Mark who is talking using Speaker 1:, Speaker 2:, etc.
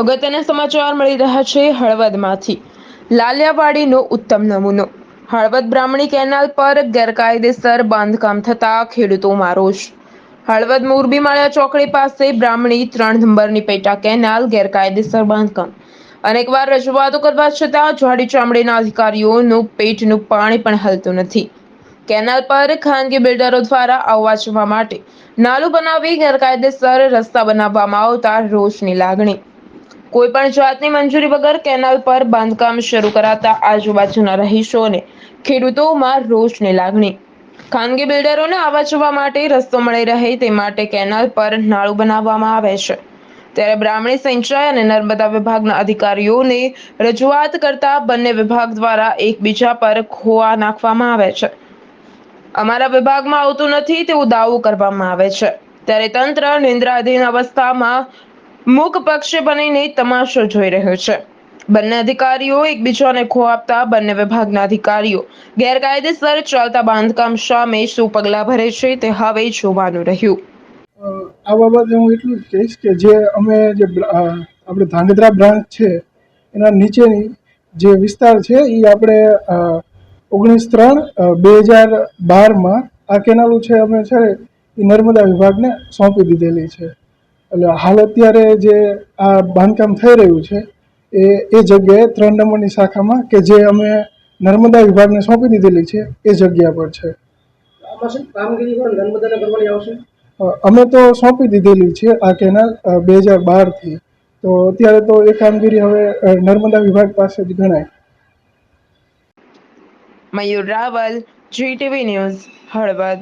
Speaker 1: અગત્યના સમાચાર મળી રહ્યા છે હળવદમાંથી. લાલિયાવાડીનો ઉત્તમ નમૂનો. હળવદ બ્રાહ્મણી કેનાલ પર ગેરકાયદેસર બાંધકામ થતા ખેડૂતોમાં રોષ. હળવદ મોરબી માળિયા ચોકડી પાસે બ્રાહ્મણી ત્રણ નંબરની પેટા કેનાલ ગેરકાયદેસર બાંધકામ. અનેકવાર રજૂઆતો કરવા છતાં જાડી ચામડીના અધિકારીઓનું પેટનું પાણી પણ હલતું નથી. કેનાલ પર ખાનગી બિલ્ડરો દ્વારા આવવા જવા માટે નાલું બનાવી ગેરકાયદેસર રસ્તા બનાવવામાં આવતા રોષની લાગણી. કોઈ પણ જાતની મંજૂરી વગર કેનાલ પર બાંધકામ શરૂ કરાતા આજુબાજુના રહીશોને ખેડૂતોમાં રોષની લાગણી. ખાનગી બિલ્ડરોને આવવા જવા માટે રસ્તો મળી રહે તે માટે કેનાલ પર નાળું બનાવવામાં આવે છે. ત્યારે બ્રાહ્મણી સિંચાઈ અને નર્મદા વિભાગના અધિકારીઓને રજૂઆત કરતા બંને વિભાગ દ્વારા એકબીજા પર ખોવા નાખવામાં આવે છે. અમારા વિભાગમાં આવતું નથી તેવું દાવો કરવામાં આવે છે. ત્યારે તંત્ર નિંદ્રાધીન અવસ્થામાં મૂક પક્ષે બનીને તમાશો જોઈ રહ્યો છે. બંને અધિકારીઓ એકબીજાને ખો આપતા બંને વિભાગના અધિકારીઓ ગેરકાયદેસર ચાલતા બાંધકામ સામે શું પગલાં ભરે છે તે હવે જોવાનું રહ્યું.
Speaker 2: આ બાબતે હું એટલું જ કહીશ કે જે અમે જે આપણે ધાંગધ્રા બ્રાન્ચ છે, એના નીચેની જે વિસ્તાર છે, એ આપણે ઓગણીસ ત્રણ બે હજાર બારમાં આ કેનાલો છે, અમે છે એ નર્મદા વિભાગને સોંપી દીધેલી છે. એટલે હાલ અત્યારે જે આ બાંધકામ થઈ રહ્યું છે એ એ જગ્યાએ ત્રણ નંબરની શાખામાં કે જે અમે નર્મદા વિભાગને સોંપી દીધેલી છે એ જગ્યા પર છે. અમે તો સોંપી દીધેલી છે આ કેનાલ બે હજાર બારથી. તો અત્યારે તો એ કામગીરી હવે નર્મદા વિભાગ પાસે જ ગણાય.
Speaker 1: Mayur Raval GTV news Halvad.